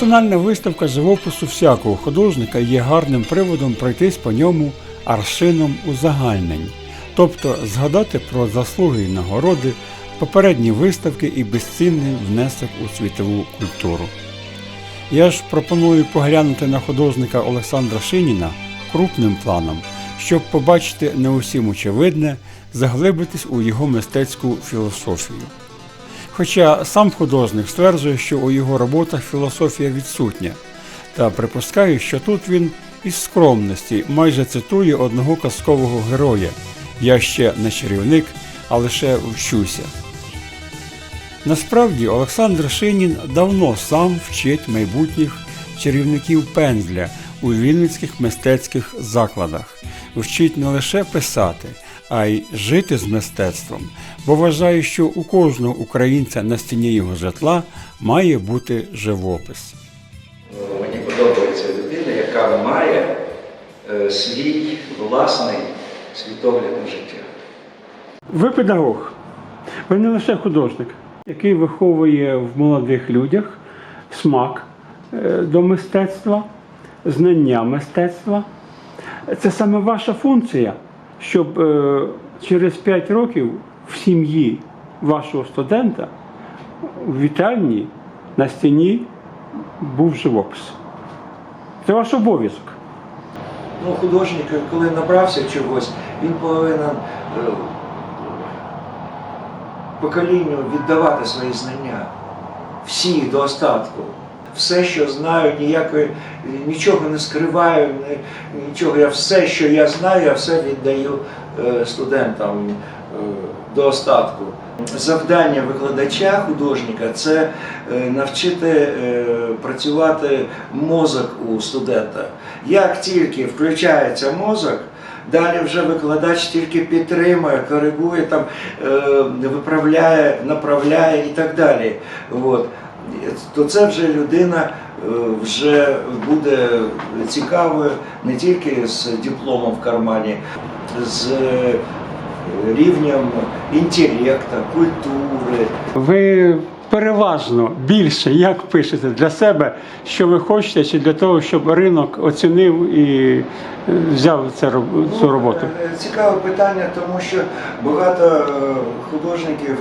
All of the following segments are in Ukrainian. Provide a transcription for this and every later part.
Персональна виставка живопису всякого художника є гарним приводом пройтись по ньому аршином узагальнень, тобто згадати про заслуги і нагороди, попередні виставки і безцінний внесок у світову культуру. Я ж пропоную поглянути на художника Олександра Шиніна крупним планом, щоб побачити не усім очевидне, заглибитись у його мистецьку філософію. Хоча сам художник стверджує, що у його роботах філософія відсутня, та припускаю, що тут він із скромності майже цитує одного казкового героя Я ще не чарівник, а лише вчуся. Насправді Олександр Шинін давно сам вчить майбутніх чарівників пензля у вінницьких мистецьких закладах, вчить не лише писати, а й жити з мистецтвом, бо вважає, що у кожного українця на стіні його житла має бути живопис. Мені подобається людина, яка має е, свій власний світогляд на життя. Ви педагог, ви не лише художник, який виховує в молодих людях смак е, до мистецтва, знання мистецтва. Це саме ваша функція, щоб е, через 5 років в сім'ї вашого студента в вітальні на стіні був живопис. Це ваш обов'язок. Ну, художник, коли набрався чогось, він повинен е, поколінню віддавати свої знання. Всі до остатку. Все, що знаю, ніякої, нічого не скриваю, нічого. Я все, що я знаю, я все віддаю е, студентам е, до остатку. Завдання викладача художника це е, навчити працювати мозок у студента. Як тільки включається мозок, Далі вже викладач тільки підтримує, коригує, там, виправляє, направляє і так далі. От. То це вже людина е, вже буде цікавою не тільки з дипломом в кармані, з е, рівнем інтелекту, культури. Ви переважно більше як пишете для себе, що ви хочете, чи для того, щоб ринок оцінив і е, взяв цю роботу? Ну, Цікаве питання, тому що багато художників,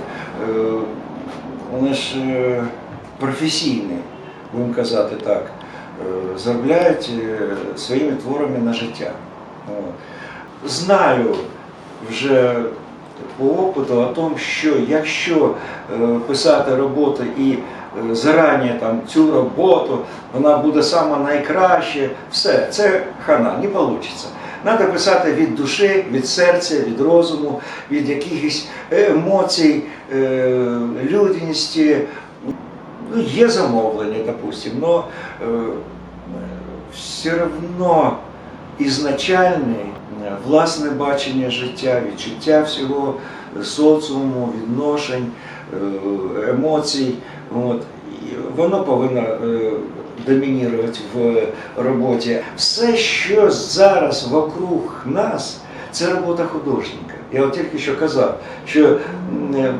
вони ж професійні, будемо казати так, е, заробляють е, своїми творами на життя. Знаю вже по опиту о тому, що якщо е, писати роботу і зарані там цю роботу, вона буде сама найкраща, все, це хана, не вийде. Треба писати від душі, від серця, від розуму, від якихось емоцій, людяності. Ну, є замовлення, допустим, але е, все одно ізначальне е, власне бачення життя, відчуття всього е, соціуму, відношень, е, емоцій. От, воно повинно е, домінувати в роботі. Все, що зараз вокруг нас, це робота художника. Я от тільки що казав, що е,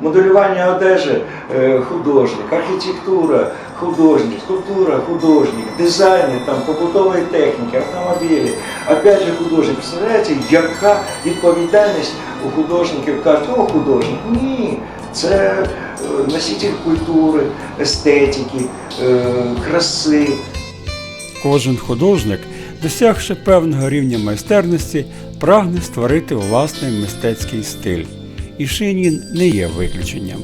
моделювання одежі е, художник, архітектура художник, скульптура художник, дизайнер, там, побутової техніки, автомобілі. Опять же художник. Представляєте, яка відповідальність у художників кажуть, о, художник. Ні, це е, носитель культури, естетики, е, краси. Кожен художник, досягши певного рівня майстерності, прагне створити власний мистецький стиль. І Шинін не є виключенням.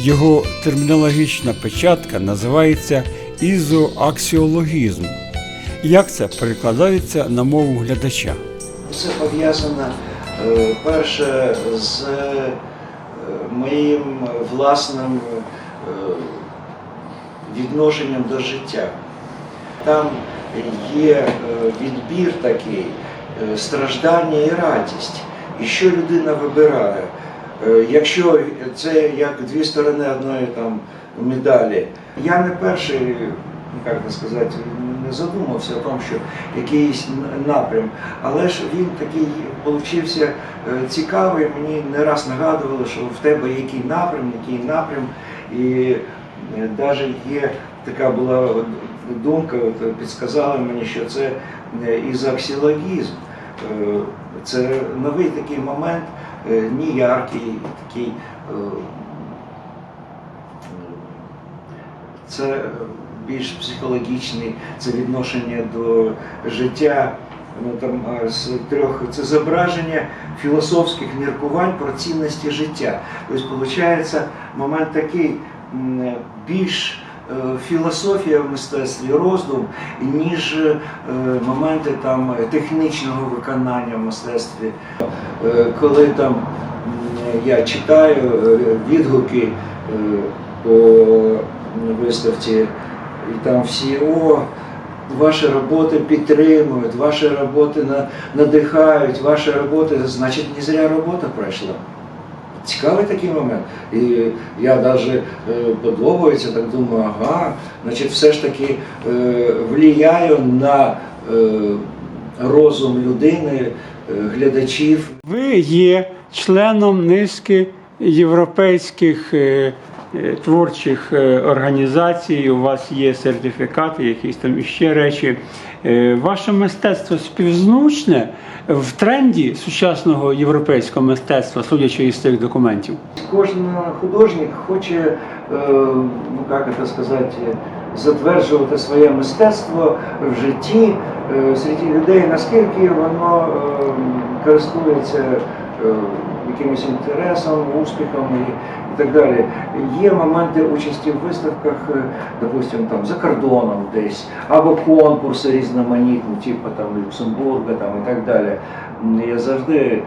Його термінологічна печатка називається ізоаксіологізм. Як це перекладається на мову глядача? Це пов'язано е, перше з е, моїм власним е, відношенням до життя. Там є відбір такий, страждання і радість. І що людина вибирає? Е, Якщо це як дві сторони одної там медалі, я не перший, як би сказати, не задумався о тому, що якийсь напрям, але ж він такий получився е, цікавий. Мені не раз нагадували, що в тебе який напрям, який напрям, і навіть є така була думка от, підсказала мені, що це е, ізоаксіологізм. Е, Це новий такий момент, е, ніякий, такий. е, Це більш психологічний, це відношення до життя. Ну, там, е, з трьох це зображення філософських міркувань про цінності життя. Тобто, виходить, момент такий більш філософія в мистецтві, роздум, ніж е, моменти там технічного виконання в мистецтві. Е, Коли там я читаю е, відгуки е, по виставці, і там всі о. Ваші роботи підтримують, ваші роботи надихають, ваші роботи, значить, не зря робота пройшла. Цікавий такий момент. І я навіть подобається, так думаю, ага, значить, все ж таки е, влияю на е, розум людини, е, глядачів. Ви є членом низки європейських е, е, творчих е, організацій, у вас є сертифікати, якісь там іще речі. Е, Ваше мистецтво співзвучне в тренді сучасного європейського мистецтва, судячи із цих документів. Кожен художник хоче, е, ну як це сказати, затверджувати своє мистецтво в житті е, серед людей, наскільки воно е, користується е, якимось інтересом, успіхом і, і так далі. Є моменти участі в виставках, е, допустим, там за кордоном десь, або конкурси різноманітні, типу там Люксембурга там, і так далі. Я завжди. е,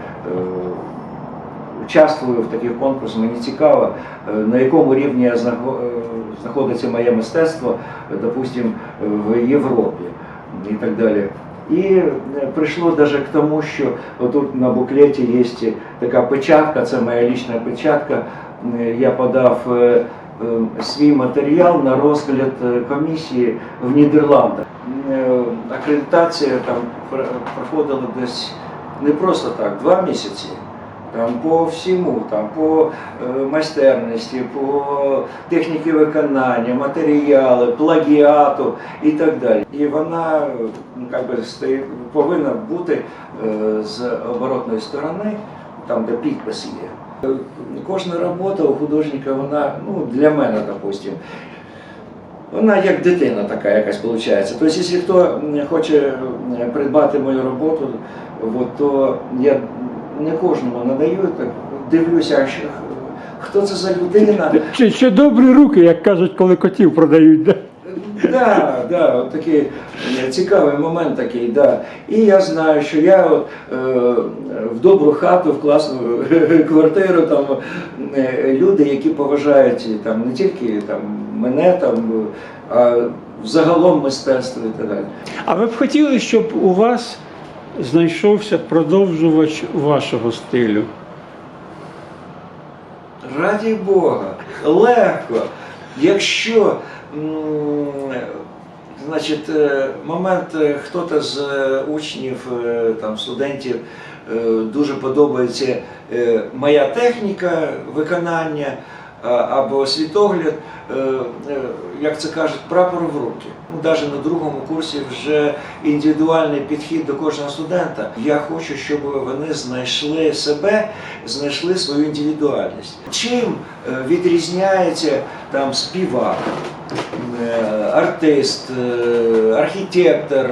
участвую в таких конкурсах, мені цікаво, е, на якому рівні е, знаходиться моє мистецтво, допустим, в Європі і так далі. І е, прийшло навіть к тому, що тут на буклеті є така печатка, це моя лічна печатка. Е, Я подав е, свій матеріал на розгляд комісії в Нідерландах. Акредитація там пр- проходила десь не просто так, два місяці. Там по всьому, там по е, майстерності, по техніці виконання, матеріали, плагіату і так далі. І вона ну, би, стає- повинна бути е, з оборотної сторони, там де підпис є. Е, Кожна робота у художника, вона ну, для мене, допустим, вона як дитина така якась виходить. Тобто, якщо хто хоче придбати мою роботу, от, то я не кожному надаю, так дивлюся, що, хто це за людина. Чи, чи добрі руки, як кажуть, коли котів продають? Да? Да, да, от такий е, цікавий момент такий, да. І я знаю, що я от, е, в добру хату, в класну квартиру, там е, люди, які поважають там не тільки там мене, там, а взагалом мистецтво і так далі. А ви б хотіли, щоб у вас знайшовся продовжувач вашого стилю? Раді Бога, легко. Якщо значить, е, момент е, хто-то з е, учнів, там, студентів дуже подобається моя техніка виконання або світогляд, е, е, як це кажуть, прапор в руки. Навіть на другому курсі вже індивідуальний підхід до кожного студента. Я хочу, щоб вони знайшли себе, знайшли свою індивідуальність. Чим е, відрізняється там співак, артист, архітектор,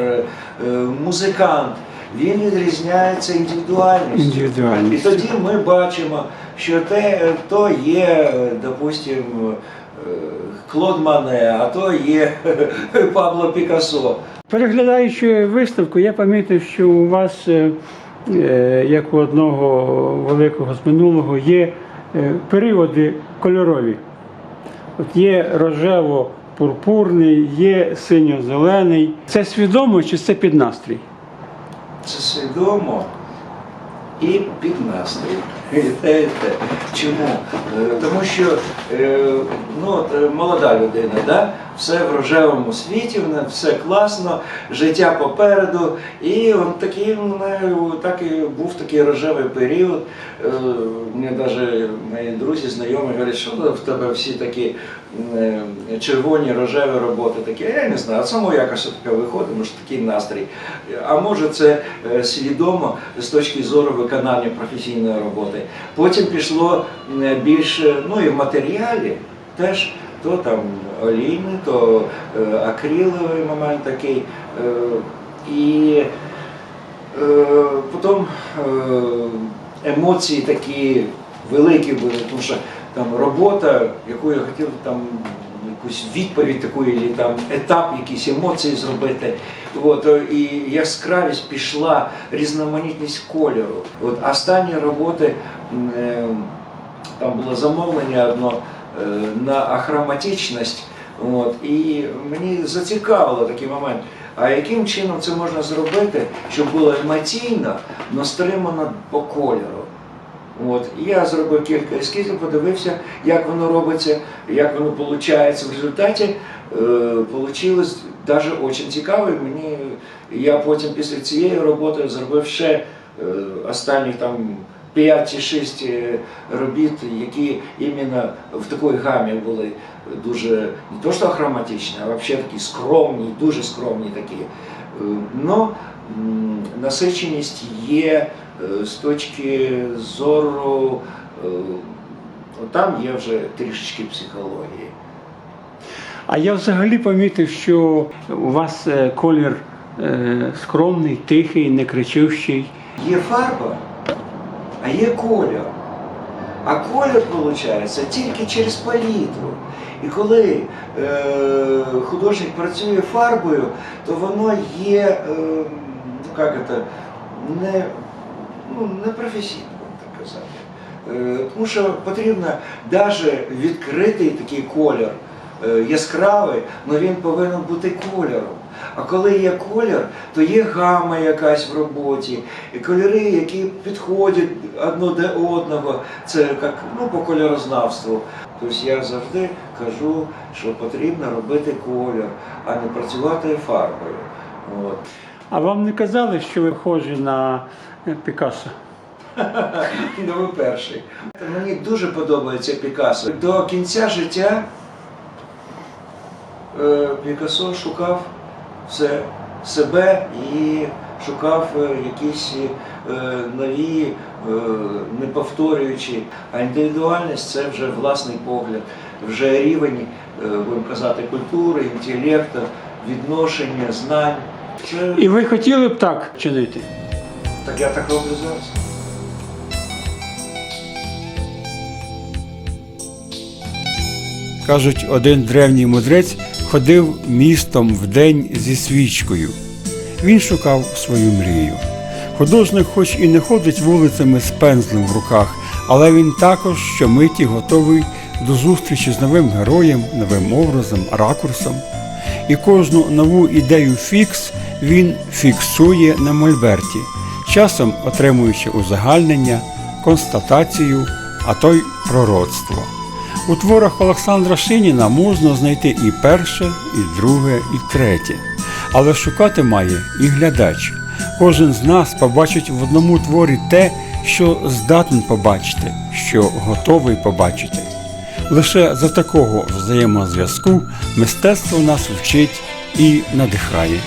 музикант? Він відрізняється індивідуальністю. І тоді ми бачимо, що те, то є, допустимо, е, Клод Мане, а то є Пабло Пікассо. Переглядаючи виставку, я помітив, що у вас, е, е, як у одного великого з минулого, є періоди кольорові. От є рожево-пурпурний, є синьо-зелений. Це свідомо чи це під настрій? Це свідомо і під настрій. І. Чому? Е, Тому що е, ну, е, молода людина, да? все в рожевому світі, все класно, життя попереду. І от такий, у мене так і був такий рожевий період. Мені навіть мої друзі, знайомі говорять, що в тебе всі такі червоні рожеві роботи такі. Я не знаю, само якось таке виходить, може такий настрій. А може це свідомо з точки зору виконання професійної роботи. Потім пішло більше, ну і в матеріалі теж. То там олійний, то е, акриловий момент такий. Е, і е, потім емоції такі великі були, тому що там робота, яку я хотів там якусь відповідь таку, і там етап, якісь емоції зробити. От, е, і яскравість пішла, різноманітність кольору. От останні роботи е, там було замовлення одно е, на ахроматичність. От, і мені зацікавило такий момент. А яким чином це можна зробити, щоб було емоційно, але стримано по кольору? От, і я зробив кілька ескізів, подивився, як воно робиться, як воно виходить. В результаті вийшло навіть дуже цікаво. Мені, я потім після цієї роботи зробив ще е, останніх там 5 чи 6 е, робіт, які іменно в такій гамі були дуже не то що хроматичні, а взагалі такі скромні, дуже скромні такі. Е, Но насиченість є е, з точки зору, е, там є вже трішечки психології. А я взагалі помітив, що у вас колір скромний, тихий, не кричущий. Є фарба, а є колір. А колір, виходить, тільки через палітру. І коли е, художник працює фарбою, то воно є, е, ну як це, не, ну, не професійно, так казати. Е, тому що потрібно навіть відкритий такий колір, е, яскравий, але він повинен бути кольором. А коли є колір, то є гама якась в роботі, і кольори, які підходять одно до одного. Це як ну, по кольорознавству. Тобто я завжди кажу, що потрібно робити колір, а не працювати фарбою. От. А вам не казали, що ви схожі на е, Пікассо? Ну, ви перший. Мені дуже подобається Пікассо. До кінця життя е, Пікассо шукав все себе і шукав е, якісь е, нові, е, не повторюючі. А індивідуальність це вже власний погляд, вже рівень, е, будемо казати, культури, інтелекту, відношення, знань. Це І ви хотіли б так чинити? так я так роблю зараз. Кажуть, один древній мудрець ходив містом вдень зі свічкою. Він шукав свою мрію. Художник, хоч і не ходить вулицями з пензлем в руках, але він також щомиті готовий до зустрічі з новим героєм, новим образом, ракурсом. І кожну нову ідею фікс він фіксує на мольберті, часом отримуючи узагальнення, констатацію, а то й пророцтво. У творах Олександра Шиніна можна знайти і перше, і друге, і третє. Але шукати має і глядач. Кожен з нас побачить в одному творі те, що здатен побачити, що готовий побачити. Лише за такого взаємозв'язку мистецтво нас вчить і надихає.